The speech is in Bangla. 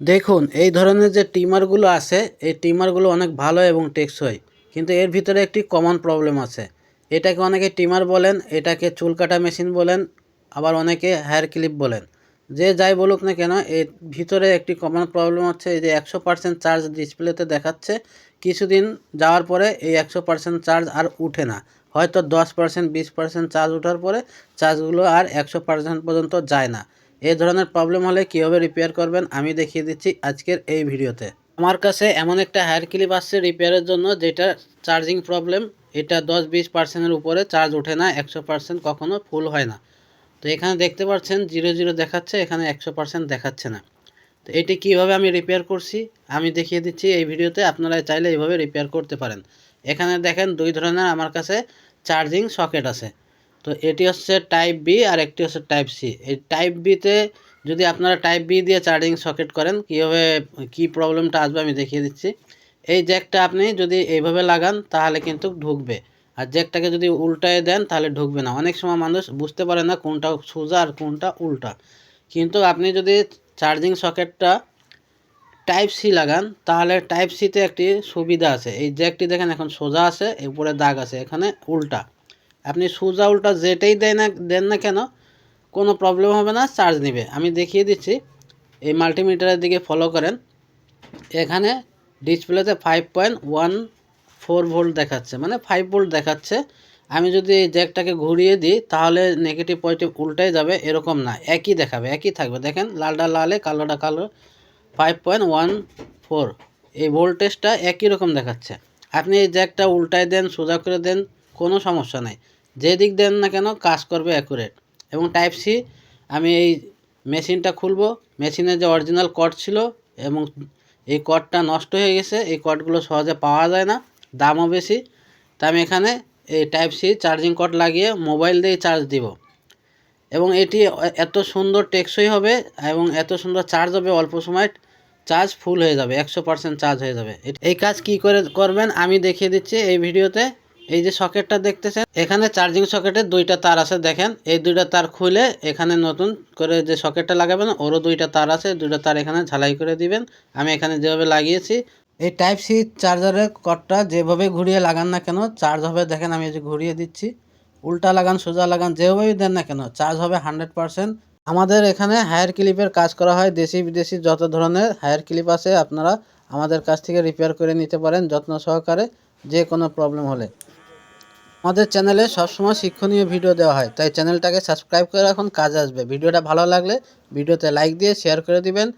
দেখুন, এই ধরনের যে টিমারগুলো আছে, এই টিমারগুলো অনেক ভালো এবং টেকসই। কিন্তু এর ভিতরে একটি কমন প্রবলেম আছে। এটাকে অনেকে টিমার বলেন, এটাকে চুল কাটা মেশিন বলেন, আবার অনেকে হেয়ার ক্লিপ বলেন। যে যাই বলুক না কেন, এর ভিতরে একটি কমন প্রবলেম হচ্ছে, এই যে একশো পার্সেন্ট চার্জ ডিসপ্লেতে দেখাচ্ছে, কিছুদিন যাওয়ার পরে এই একশো পার্সেন্ট চার্জ আর উঠে না। হয়তো দশ পার্সেন্ট বিশ পার্সেন্ট চার্জ ওঠার পরে চার্জগুলো আর একশো পার্সেন্ট পর্যন্ত যায় না। এই ধরনের প্রবলেম হলে কীভাবে রিপেয়ার করবেন, আমি দেখিয়ে দিচ্ছি আজকের এই ভিডিওতে। আমার কাছে এমন একটা হায়ার ক্লিপ আসছে রিপেয়ারের জন্য, যেটা চার্জিং প্রবলেম এটা দশ বিশ পার্সেন্টের উপরে চার্জ ওঠে না, একশো পার্সেন্ট কখনো ফুল হয় না। তো এখানে দেখতে পাচ্ছেন জিরো জিরো দেখাচ্ছে, এখানে একশো পার্সেন্ট দেখাচ্ছে না। তো এটি কীভাবে আমি রিপেয়ার করছি, আমি দেখিয়ে দিচ্ছি এই ভিডিওতে, আপনারা চাইলে এইভাবে রিপেয়ার করতে পারেন। এখানে দেখেন দুই ধরনের আমার কাছে চার্জিং সকেট আছে। তো এটি হচ্ছে টাইপ বি আর একটি হচ্ছে টাইপ সি এই টাইপ বিতে যদি আপনারা টাইপ বি দিয়ে চার্জিং সকেট করেন, কীভাবে, কী প্রবলেমটা আসবে আমি দেখিয়ে দিচ্ছি। এই জ্যাকটা আপনি যদি এইভাবে লাগান, তাহলে কিন্তু ঢুকবে। আর জ্যাকটাকে যদি উল্টায় দেন, তাহলে ঢুকবে না। অনেক সময় মানুষ বুঝতে পারে না কোনটা সোজা আর কোনটা উল্টা। কিন্তু আপনি যদি চার্জিং সকেটটা টাইপ সি লাগান, তাহলে টাইপ সিতে একটি সুবিধা আছে। এই জ্যাকটি দেখেন এখন সোজা আছে উপরে দাগ আছে, এখানে উল্টা। আপনি সোজা উল্টা যেটাই দেয় না দেন না কেন, কোনো প্রবলেম হবে না চার্জ নেবে। আমি দেখিয়ে দিচ্ছি, এই মাল্টিমিটারের দিকে ফলো করেন। এখানে ডিসপ্লেতে five point one four volt দেখাচ্ছে। মানে ফাইভ ভোল্ট দেখাচ্ছে। আমি যদি এই জ্যাকটাকে ঘুরিয়ে দিই, তাহলে নেগেটিভ পজিটিভ উল্টাই যাবে, এরকম না। একই দেখাবে, একই থাকবে। দেখেন, লালটা লালে, কালোটা কালো ফাইভ পয়েন্ট ওয়ান ফোর এই ভোল্টেজটা একই রকম দেখাচ্ছে। আপনি এই জ্যাকটা উল্টায় দেন, সোজা করে দেন কোনো সমস্যা নাই। যে দিক দেন না কেন কাজ করবে অ্যাকুরেট এবং টাইপ সি আমি এই মেশিনটা খুলবো। মেশিনের যে অরিজিনাল কট ছিল এবং এই কটটা নষ্ট হয়ে গেছে, এই কটগুলো সহজে পাওয়া যায় না, দামও বেশি। তা আমি এখানে এই টাইপ সি চার্জিং কট লাগিয়ে মোবাইল দিয়ে চার্জ দিব। এবং এটি এত সুন্দর টেকসই হবে এবং এত সুন্দর চার্জ হবে অল্প সময় চার্জ ফুল হয়ে যাবে, একশো পার্সেন্ট চার্জ হয়ে যাবে। এই কাজ কি করে করবেন আমি দেখিয়ে দিচ্ছি এই ভিডিওতে। এই যে সকেটটা দেখতেছেন, এখানে চার্জিং সকেটের দুইটা তার আছে, দেখেন। এই দুইটা তার খুলে এখানে নতুন করে যে সকেটটা লাগাবেন, ওরও দুইটা তার আছে, দুইটা তার এখানে ঝালাই করে দিবেন। আমি এখানে যেভাবে লাগিয়েছি, এই টাইপ সি চার্জারের কটটা যেভাবে ঘুরিয়ে লাগান না কেন, চার্জ হবে, দেখেন আমি যে ঘুরিয়ে দিচ্ছি। উল্টা লাগান, সোজা লাগান, যেভাবেই দেন না কেন, চার্জ হবে হান্ড্রেড পারসেন্ট। আমাদের এখানে হায়ার ক্লিপের কাজ করা হয়, দেশি বিদেশি যত ধরনের হায়ার ক্লিপ আছে, আপনারা আমাদের কাছ থেকে রিপেয়ার করে নিতে পারেন, যত্ন সহকারে, যে কোনো প্রবলেম হলে। আমাদের চ্যানেলে সবসময় শিক্ষণীয় ভিডিও দেওয়া হয়, তাই চ্যানেলটাকে সাবস্ক্রাইব করে রাখুন, কাজ আসবে। ভিডিওটা ভালো লাগলে ভিডিওতে লাইক দিয়ে শেয়ার করে দিবেন।